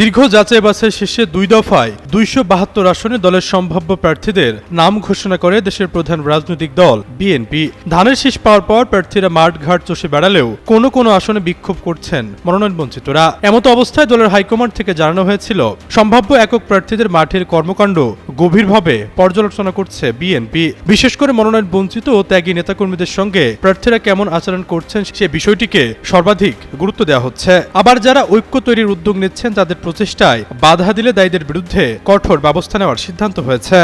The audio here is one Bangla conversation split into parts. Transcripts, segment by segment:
দীর্ঘ যাচাই বাছাই শেষে দুই দফায় দুইশো বাহাত্তর আসনে দলের সম্ভাব্য প্রার্থীদের নাম ঘোষণা করে দেশের প্রধান রাজনৈতিক দল, বিএনপি। ধানের শীষ পাওয়ার পর প্রার্থীরা মাঠঘাট চষে বেড়ালেও কোনো কোনো আসনে বিক্ষোভ করছেন মনোনয়ন বঞ্চিতরা এমতো অবস্থায় দলের হাইকমান্ড থেকে জানানো হয়েছিল, সম্ভাব্য একক প্রার্থীদের মাঠের কর্মকাণ্ড গভীরভাবে পর্যালোচনা করছে বিএনপি। বিশেষ করে মনোনয়ন বঞ্চিত ও ত্যাগী নেতাকর্মীদের সঙ্গে প্রার্থীরা কেমন আচরণ করছেন সে বিষয়টিকে সর্বাধিক গুরুত্ব দেওয়া হচ্ছে। আবার যারা ঐক্য তৈরির উদ্যোগ নিচ্ছেন তাদের প্রচেষ্টায় বাধা দিলে দায়ীদের বিরুদ্ধে কঠোর ব্যবস্থা নেওয়ার সিদ্ধান্ত হয়েছে।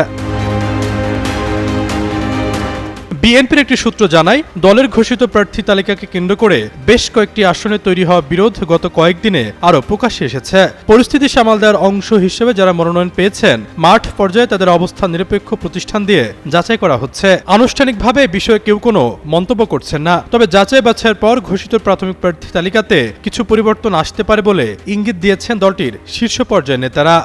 বিএনপির একটি সূত্র জানায়, দলের ঘোষিত প্রার্থী তালিকাকে কেন্দ্র করে বেশ কয়েকটি আসনে তৈরি হওয়া বিরোধ গত কয়েকদিনে আরও প্রকাশ্যে এসেছে। পরিস্থিতি সামাল দেওয়ার অংশ হিসেবে যারা মনোনয়ন পেয়েছেন, মাঠ পর্যায়ে তাদের অবস্থান নিরপেক্ষ প্রতিষ্ঠান দিয়ে যাচাই করা হচ্ছে। আনুষ্ঠানিকভাবে বিষয়ে কেউ কোনো মন্তব্য করছেন না। তবে যাচাই বাছাইয়ের পর ঘোষিত প্রাথমিক প্রার্থী তালিকাতে কিছু পরিবর্তন আসতে পারে বলে ইঙ্গিত দিয়েছেন দলটির শীর্ষ পর্যায়ের নেতারা।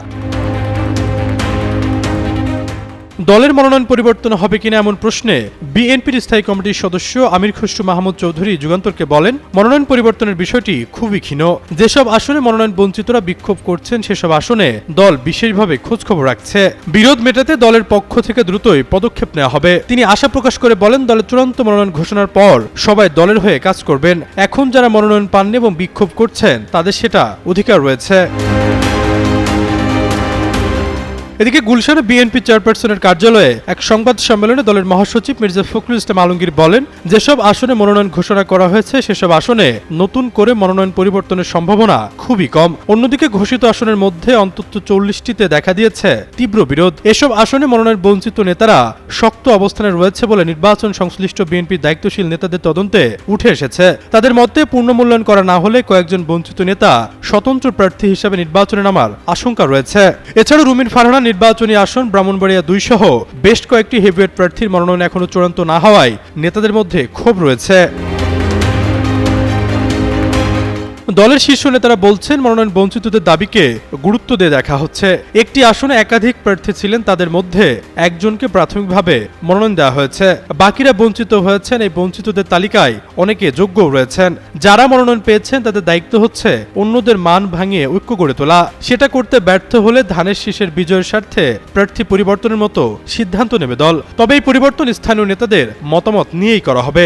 দলের মনোনয়ন পরিবর্তন হবে কিনা এমন প্রশ্নে বিএনপির স্থায়ী কমিটির সদস্য আমির খসরু মাহমুদ চৌধুরী যুগান্তরকে বলেন, মনোনয়ন পরিবর্তনের বিষয়টি খুবই ক্ষীণ। যেসব আসনে মনোনয়ন বঞ্চিতরা বিক্ষোভ করছেন, সেসব আসনে দল বিশেষভাবে খোঁজখবর রাখছে। বিরোধ মেটাতে দলের পক্ষ থেকে দ্রুতই পদক্ষেপ নেওয়া হবে। তিনি আশা প্রকাশ করে বলেন, দলের চূড়ান্ত মনোনয়ন ঘোষণার পর সবাই দলের হয়ে কাজ করবেন। এখন যারা মনোনয়ন পাননি এবং বিক্ষোভ করছেন, তাদের সেটা অধিকার রয়েছে। এদিকে গুলশানে বিএনপি চেয়ারপারসনের কার্যালয়ে এক সংবাদ সম্মেলনে দলের মহাসচিব মির্জা ফখরুল ইসলাম আলমগীর বলেন, যেসব আসনে মনোনয়ন ঘোষণা করা হয়েছে, সেসব আসনে নতুন করে মনোনয়ন পরিবর্তনের সম্ভাবনা খুবই কম। অন্যদিকে ঘোষিত আসনের মধ্যে অন্তত চল্লিশটিতে দেখা দিয়েছে তীব্র বিরোধ। এসব আসনে মনোনয়ন বঞ্চিত নেতারা শক্ত অবস্থানে রয়েছে বলে নির্বাচন সংশ্লিষ্ট বিএনপির দায়িত্বশীল নেতাদের তদন্তে উঠে এসেছে। তাদের মধ্যে পূর্ণ মূল্যায়ন করা না হলে কয়েকজন বঞ্চিত নেতা স্বতন্ত্র প্রার্থী হিসেবে নির্বাচনে নামার আশঙ্কা রয়েছে। এছাড়া রুমিন ফারহানা নির্বাচনী আসন ব্রাহ্মণবাড়িয়া দুই সহ বেশ কয়েকটি হেভিওয়েট প্রার্থীর মনোনয়ন এখনও চূড়ান্ত না হওয়ায় নেতাদের মধ্যে ক্ষোভ রয়েছে। দলের শীর্ষ নেতারা বলছেন মনোনয়ন বঞ্চিতদের দাবিকে গুরুত্ব দিয়ে দেখা হচ্ছে। একটি আসনে একাধিক প্রার্থী ছিলেন, তাদের মধ্যে একজনকে প্রাথমিকভাবে মনোনয়ন দেওয়া হয়েছে। বাকিরা বঞ্চিত হয়েছেন, এই বঞ্চিতদের তালিকায় অনেকে যোগ্য রয়েছেন। যারা মনোনয়ন পেয়েছেন, তাদের দায়িত্ব হচ্ছে অন্যদের মান ভাঙিয়ে ঐক্য গড়ে তোলা। সেটা করতে ব্যর্থ হলে ধানের শীষের বিজয়ের স্বার্থে প্রার্থী পরিবর্তনের মতো সিদ্ধান্ত নেবে দল। তবে এই পরিবর্তন স্থানীয় নেতাদের মতামত নিয়েই করা হবে।